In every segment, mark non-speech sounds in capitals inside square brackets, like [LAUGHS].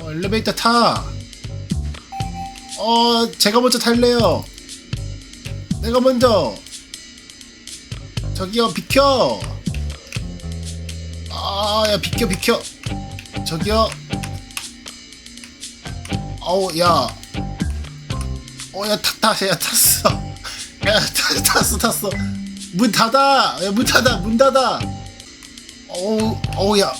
어, 엘리베이터 타. 어, 제가 먼저 탈래요. 내가 먼저. 저기요, 비켜. 아, 야, 비켜, 비켜. 저기요. 어우, 야. 어, 야, 탔다, 야, 탔어. [LAUGHS] 야, 탔, 탔어, 탔어. 문 닫아. 야, 문 닫아, 문 닫아. 어우, 어우, 야.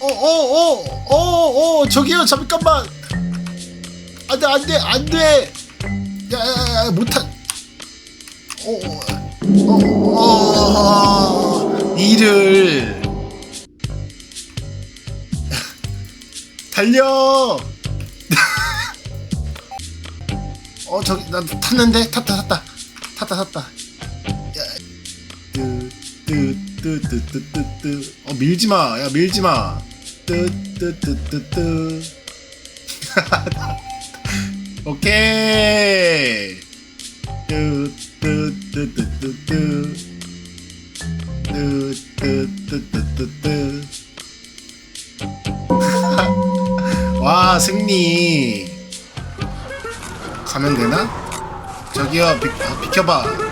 어, 어, 어, 어, 어, 저기요, 잠깐만. 안 돼, 안 돼, 안 돼. 야, 야, 야, 못한. 어, 어, 어, 이를. [LAUGHS] 달려. [LAUGHS] 어, 저기, 나 탔는데? 탔다, 탔다. 탔다, 탔다. 야, 뜨, 뜨, 뜨, 뜨, 뜨, 뜨, 뜨. 어, 밀지 마. 야, 밀지 마. 뜨, 뜨, 뜨, 뜨, 뜨. 오케이. 뜨, 뜨, 뜨, 뜨, 뜨, 뜨. 뜨, 뜨, 뜨, 뜨, 뜨, 뜨. 와, 승리. 가면 되나? 저기요, 비, 아, 비켜봐.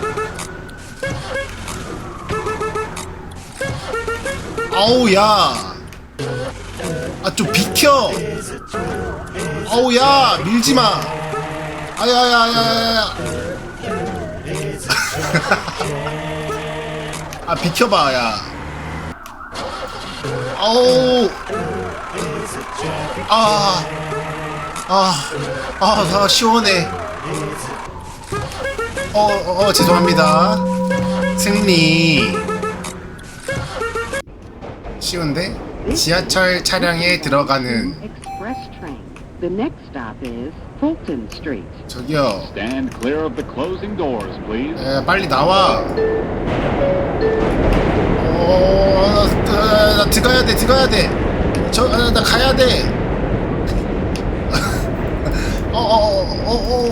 아우, 야. 아, 좀 비켜. 아우, 야, 밀지 마. 아야야야야야. [LAUGHS] 아, 비켜봐, 야. 아우. 아. 아, 아, 나 시원해. 어, 어, 어, 죄송합니다. 승리. 쉬운데? 지하철 차량에 들어가는 Express train. The next stop is Fulton Street. 저기요. Stand clear of the closing doors, please. 에, 빨리 나와. 어, 나, 나 들어가야 돼, 들어가야 돼. 저, 아, 나 가야 돼. 어, 어, 어, 어, 어.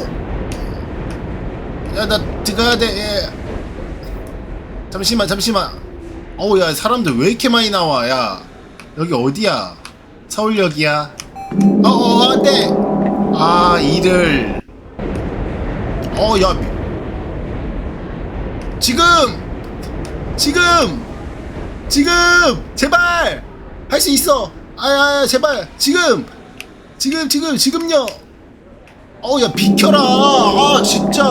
야, 나 들어가야 돼. 예. 잠시만, 잠시만. 어우, 야, 사람들 왜 이렇게 많이 나와, 야. 여기 어디야? 서울역이야. 어, 어, 안 돼. 아, 일을. 어, 야. 지금! 지금! 지금! 제발! 할 수 있어! 아야, 제발! 지금! 지금, 지금, 지금요! 어우, 야, 비켜라! 아, 진짜!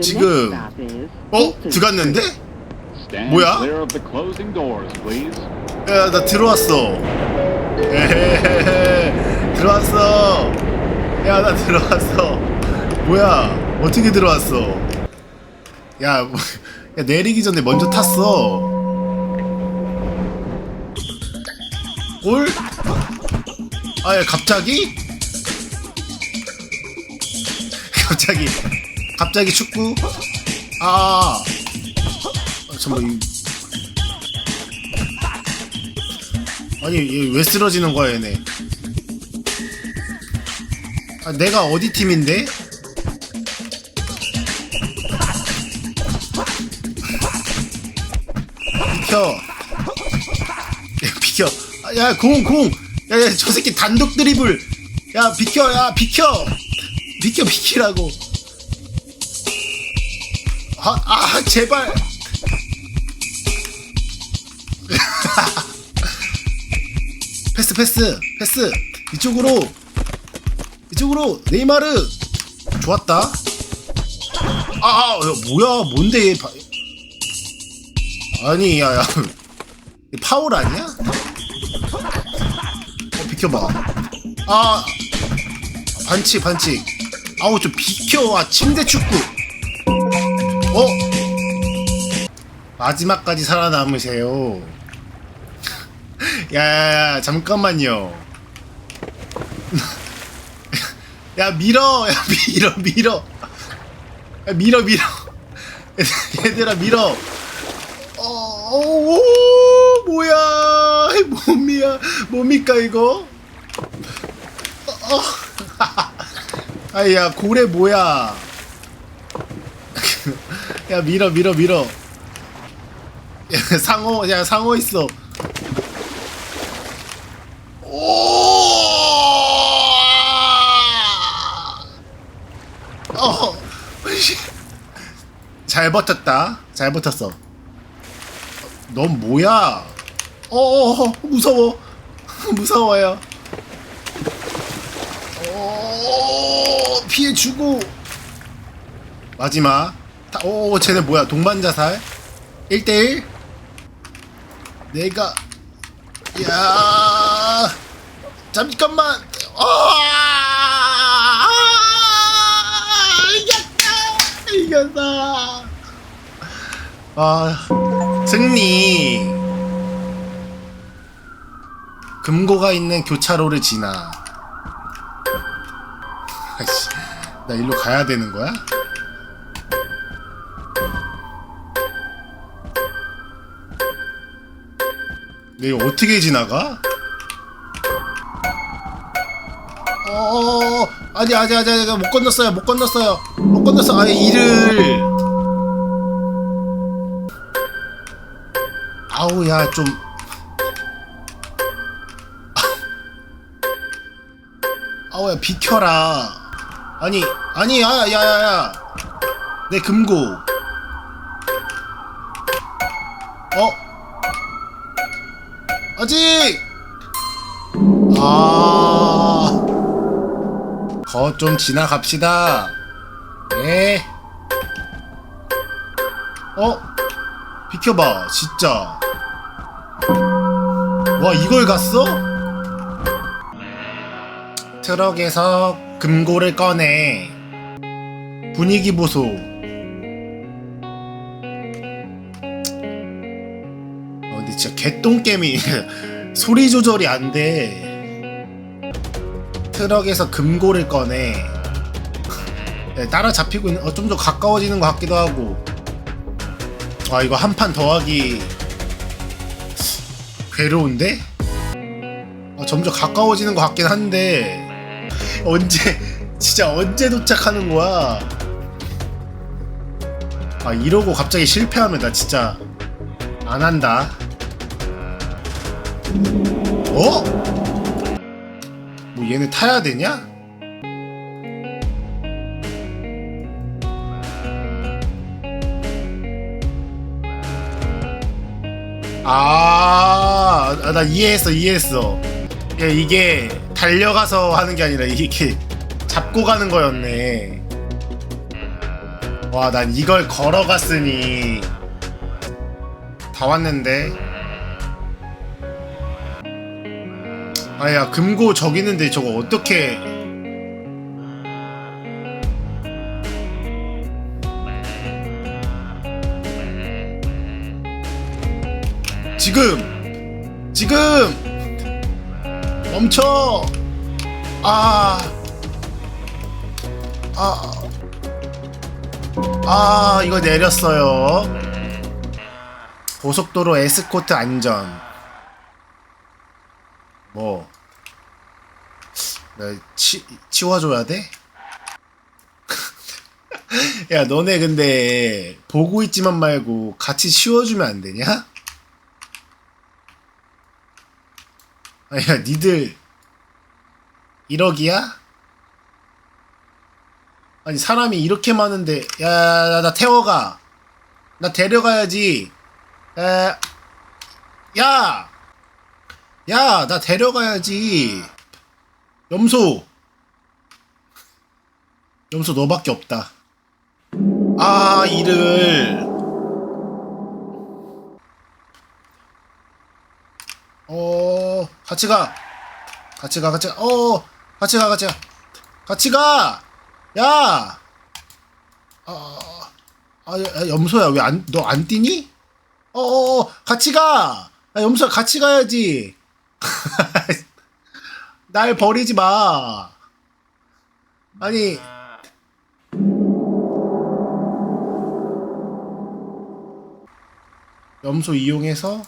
지금- 어? 들어갔는데? 뭐야? 야, 나 들어왔어. 에헤헤헤. 들어왔어. 야, 나 들어왔어. 뭐야? 어떻게 들어왔어? 야, 뭐, 야 내리기 전에 먼저 탔어. 올? 아, 야, 갑자기? [LAUGHS] 갑자기, 갑자기 축구? 아, 아 잠깐만, 이- 아니 얘왜 쓰러지는 거야 얘네? 아 내가 어디 팀인데? 비켜. 야 비켜. 아, 야공 공. 야야 저 새끼 단독 드리블. 야 비켜 야 비켜. 비켜 비키라고 아, 아 제발. [LAUGHS] 패스 패스 패스. 이쪽으로. 이쪽으로. 네이마르. 좋았다. 아, 아 야, 뭐야? 뭔데 얘 바... 아니 야야. 파울 아니야? 어 비켜봐. 아. 반칙 반칙. 아우 좀 비켜. 아 침대 축구 어? 마지막까지 살아남으세요. [LAUGHS] 야야야 잠깐만요. [LAUGHS] 야 밀어! 야 밀어 밀어! 야 밀어 밀어! [LAUGHS] 얘들아 밀어! 어, 오, 뭐야? 몸이야? 뭡니까 이거? 어, 어. 아야 고래 뭐야 야 밀어 밀어 밀어 야, 상어 야 상어 있어 오! 어, 씨. 잘 버텼다. 잘 버텼어. 넌 뭐야? 어어 무서워. [LAUGHS] 무서워요. 어 피해 주고 마지막. 다, 오 쟤네 뭐야? 동반 자살. 1대1 내가 야 잠깐만 아 이겼다 이겼다 아 승리 금고가 있는 교차로를 지나 아이씨 나 일로 가야 되는 거야? 이거 어떻게 지나가? 어, 아니, 아니, 아니, 아니, 못 건넜어요, 못 건넜어요, 못 건넜어. 아니, 이를. 아우, 야, 좀. [LAUGHS] 아우, 야, 비켜라. 아니, 아니, 야, 야, 야, 야. 내 금고. 어? 아직! 아. 거 좀 지나갑시다. 네. 어? 비켜봐, 진짜. 와, 이걸 갔어? 트럭에서 금고를 꺼내. 분위기 보소. 진짜 개똥개미 [LAUGHS] 소리 조절이 안 돼. 트럭에서 금고를 꺼내. 네, 따라잡히고 있는, 어, 좀 더 가까워지는 것 같기도 하고. 아, 이거 한 판 더 하기 괴로운데? 어, 점점 가까워지는 것 같긴 한데, 언제, 진짜 언제 도착하는 거야? 아, 이러고 갑자기 실패하면 나 진짜 안 한다. 어? 뭐 얘네 타야 되냐? 아, 아, 나 이해했어, 이해했어. 야, 이게 달려가서 하는 게 아니라 이게 잡고 가는 거였네. 와, 난 이걸 걸어갔으니 다 왔는데. 아야 금고 저기 있는데 저거 어떻게 지금 지금 멈춰 아 아, 아, 이거 내렸어요. 고속도로 에스코트 안전. 뭐, 나 치, 치워줘야 돼? [LAUGHS] 야, 너네 근데 보고 있지만 말고 같이 치워주면 안 되냐? 아, 야, 니들 1억이야? 아니, 사람이 이렇게 많은데, 야, 야, 나 태워가. 나 데려가야지. 야, 야! 야, 나 데려가야지. 염소. 염소 너밖에 없다. 아, 이를. 어, 같이 가. 같이 가, 같이 가. 어, 같이 가, 같이 가. 같이 가! 야! 아, 아, 야, 염소야, 왜 안, 너 안 뛰니? 어어어, 같이 가! 야, 염소야, 같이 가야지. [LAUGHS] 날 버리지 마. 아니. 염소 이용해서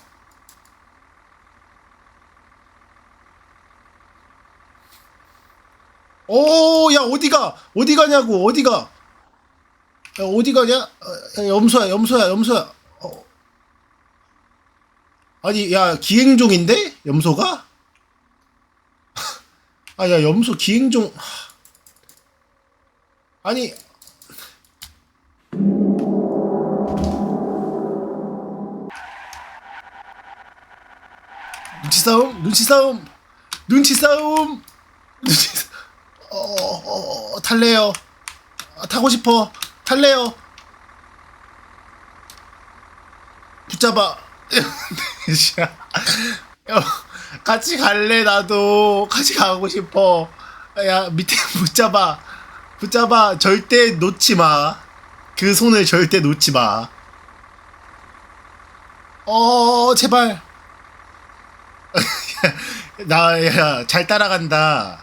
오, 야, 어디가? 어디 가냐고, 어디가? 야, 어디 가냐? 어, 야, 염소야, 염소야, 염소야. 어. 아니, 야, 기행종인데? 염소가? 아, 야, 염소 기행종. 하. 아니. 눈치 싸움, 눈치 싸움, 눈치 싸움, 눈치 싸움. 어, 어, 어, 탈래요. 아, 타고 싶어. 탈래요. 붙잡아. [LAUGHS] 야, 같이 갈래 나도 같이 가고 싶어. 야 밑에 [LAUGHS] 붙잡아. 붙잡아. 절대 놓지 마. 그 손을 절대 놓지 마. 어 제발. [LAUGHS] 나야 잘 따라간다.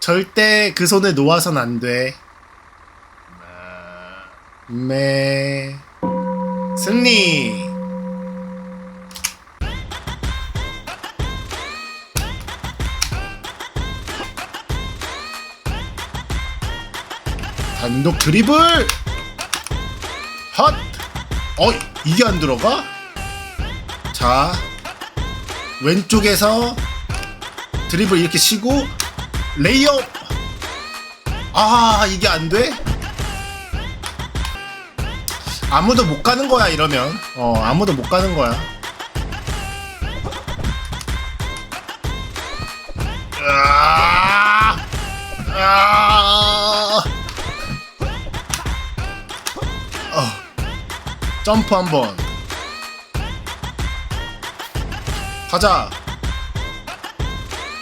절대 그 손을 놓아선 안 돼. 매 승리. 단독 드리블. 헛. 어 이게 안 들어가? 자 왼쪽에서 드리블 이렇게 치고 레이업. 아 이게 안 돼? 아무도 못 가는 거야 이러면 어 아무도 못 가는 거야 으아! 으아! 점프 한번 가자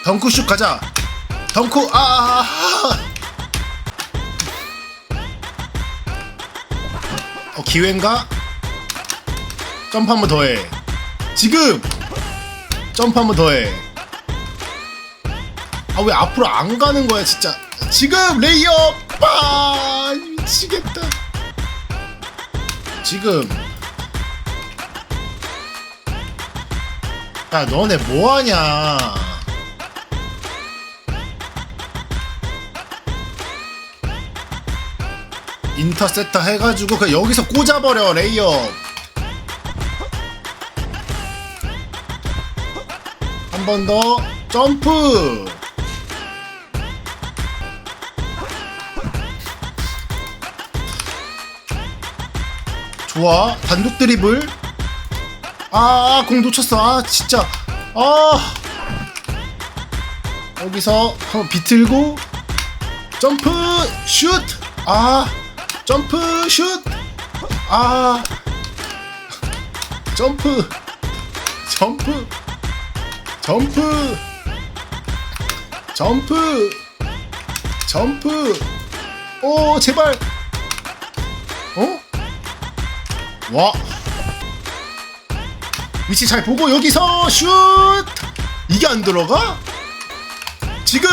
덩크슛 가자 덩크 아, 아, 아. 어, 기회인가? 점프 한번 더 해. 지금! 점프 한번 더 해. 아, 왜 앞으로 안 가는 거야, 진짜. 지금! 레이업! 빠! 미치겠다. 지금. 야, 너네 뭐하냐. 인터셉터 해가지고 그냥 여기서 꽂아버려 레이어 한번 더 점프 좋아. 단독 드리블. 아공 놓쳤어. 아 진짜. 아. 여기서 한번 비틀고. 점프 슛 아 점프 슛! 아. 점프. 점프. 점프. 점프. 점프. 오 제발. 어? 와 위치 잘 보고 여기서 슛 이게 안 들어가? 지금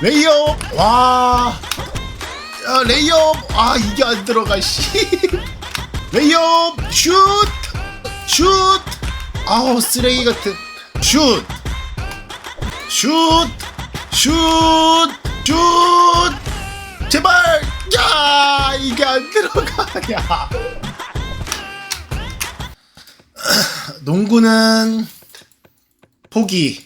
레이업 와 야, 레이업 아 이게 안 들어가 씨 [LAUGHS] 레이업 슛! 슛! 아우 쓰레기 같은 슛! 슛! 슛! 슛! 제발! 야 이게 안 들어가냐 농구는 포기